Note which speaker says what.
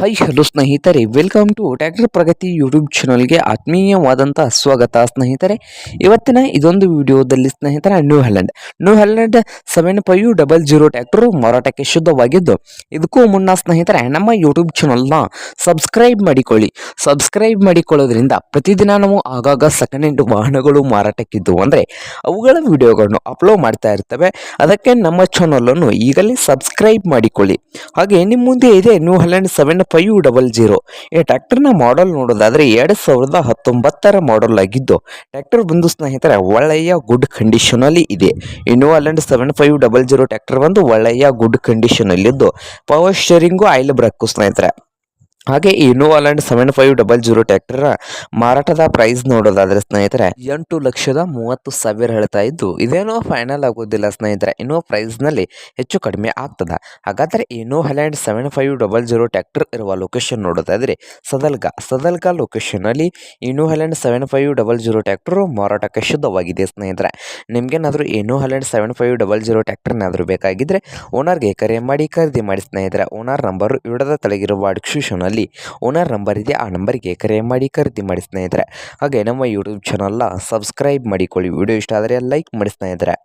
Speaker 1: High hello ಸ್ನೇಹಿತರೆ. Welcome to tractor Pragati YouTube ಚಾನಲ್ಗೆ ಆತ್ಮೀಯವಾದಂಥ ಸ್ವಾಗತ, ಸ್ನೇಹಿತರೆ. ಇವತ್ತಿನ ಇದೊಂದು ವಿಡಿಯೋದಲ್ಲಿ, ಸ್ನೇಹಿತರೆ New Holland New Holland seven five double zero tractor ಮಾರಾಟಕ್ಕೆ ಶುದ್ಧವಾಗಿದ್ದು, ಇದಕ್ಕೂ ಮುನ್ನ, ಸ್ನೇಹಿತರೆ, ನಮ್ಮ ಯೂಟ್ಯೂಬ್ ಚಾನಲ್ನ ಸಬ್ಸ್ಕ್ರೈಬ್ ಮಾಡಿಕೊಳ್ಳಿ. ಸಬ್ಸ್ಕ್ರೈಬ್ ಮಾಡಿಕೊಳ್ಳೋದ್ರಿಂದ ಪ್ರತಿದಿನ ನಾವು ಆಗಾಗ ಸೆಕೆಂಡ್ ಹ್ಯಾಂಡ್ ವಾಹನಗಳು ಮಾರಾಟಕ್ಕಿದ್ದವು ಅಂದರೆ, ಅವುಗಳ ವಿಡಿಯೋಗಳನ್ನು ಅಪ್ಲೋಡ್ ಮಾಡ್ತಾ ಇರ್ತವೆ. ಅದಕ್ಕೆ ನಮ್ಮ ಚಾನಲನ್ನು ಈಗಲೇ ಸಬ್ಸ್ಕ್ರೈಬ್ ಮಾಡಿಕೊಳ್ಳಿ. ಹಾಗೆ ನಿಮ್ಮ ಮುಂದೆ ಇದೆ New Holland seven five double zero. ಈ ಟ್ಯಾಕ್ಟರ್ನ ಮಾಡೆಲ್ ನೋಡೋದಾದ್ರೆ ಎರಡು ಸಾವಿರದ ಹತ್ತೊಂಬತ್ತರ ಮಾಡೆಲ್ ಆಗಿದ್ದು ಟ್ಯಾಕ್ಟರ್ ಬಂದು ಸ್ನೇಹಿತರೆ ಒಳ್ಳೆಯ ಗುಡ್ ಕಂಡೀಷನಲ್ಲಿ ಇದೆ. ಈ land seven five double zero tractor ಬಂದು ಒಳ್ಳೆಯ ಗುಡ್ ಕಂಡೀಷನಲ್ಲಿದ್ದು ಪವರ್ ಸ್ಟೇರಿಂಗು ಆಯಿಲ್ ಬ್ರೇಕು ಸ್ನೇಹಿತರೆ. ಹಾಗೆ Innova land seven five double zero tractor ಮಾರಾಟದ ಪ್ರೈಸ್ ನೋಡೋದಾದ್ರೆ ಸ್ನೇಹಿತರೆ ಎಂಟು ಲಕ್ಷದ ಮೂವತ್ತು ಸಾವಿರ ಹೇಳ್ತಾ ಇದ್ದು, ಇದೇನೋ ಫೈನಲ್ ಆಗೋದಿಲ್ಲ ಸ್ನೇಹಿತರೆ. ಇನ್ನೂ ಪ್ರೈಸ್ನಲ್ಲಿ ಹೆಚ್ಚು ಕಡಿಮೆ ಆಗ್ತದ. ಹಾಗಾದರೆ Innova land seven five double zero tractor ಇರುವ ಲೊಕೇಶನ್ ನೋಡೋದಾದ್ರೆ Sadalga. Sadalga ಲೊಕೇಶನಲ್ಲಿ Innova land seven five double zero tractor ಮಾರಾಟಕ್ಕೆ ಶುದ್ಧವಾಗಿದೆ ಸ್ನೇಹಿತರೆ. ನಿಮಗೇನಾದರೂ Innova land seven five double zero ಟ್ರ್ಯಾಕ್ಟರ್ನಾದರೂ ಬೇಕಾಗಿದ್ದರೆ ಓನರ್ಗೆ ಕರೆ ಮಾಡಿ, ಖರೀದಿ ಮಾಡಿ ಸ್ನೇಹಿತರೆ. ಓನರ್ ನಂಬರ್ ತಲೆಗಿರುವ ವಾರ್ಡ್ ಡಿಸ್ಕ್ರಿಪ್ಷನಲ್ಲಿ ಓನರ್ ನಂಬರ್ ಇದೆ ಆ ನಂಬರ್ಗೆ ಕರೆ ಮಾಡಿ, ಖರೀದಿ ಮಾಡಿಸ್ತಾ ಇದ್ದಾರೆ ಹಾಗೆ ನಮ್ಮ ಯೂಟ್ಯೂಬ್ ಚಾನಲ್ನ ಸಬ್ಸ್ಕ್ರೈಬ್ ಮಾಡಿಕೊಳ್ಳಿ. ವಿಡಿಯೋ ಇಷ್ಟ ಆದರೆ ಲೈಕ್ ಮಾಡಿ ಸ್ನೇಹಿತರೆ.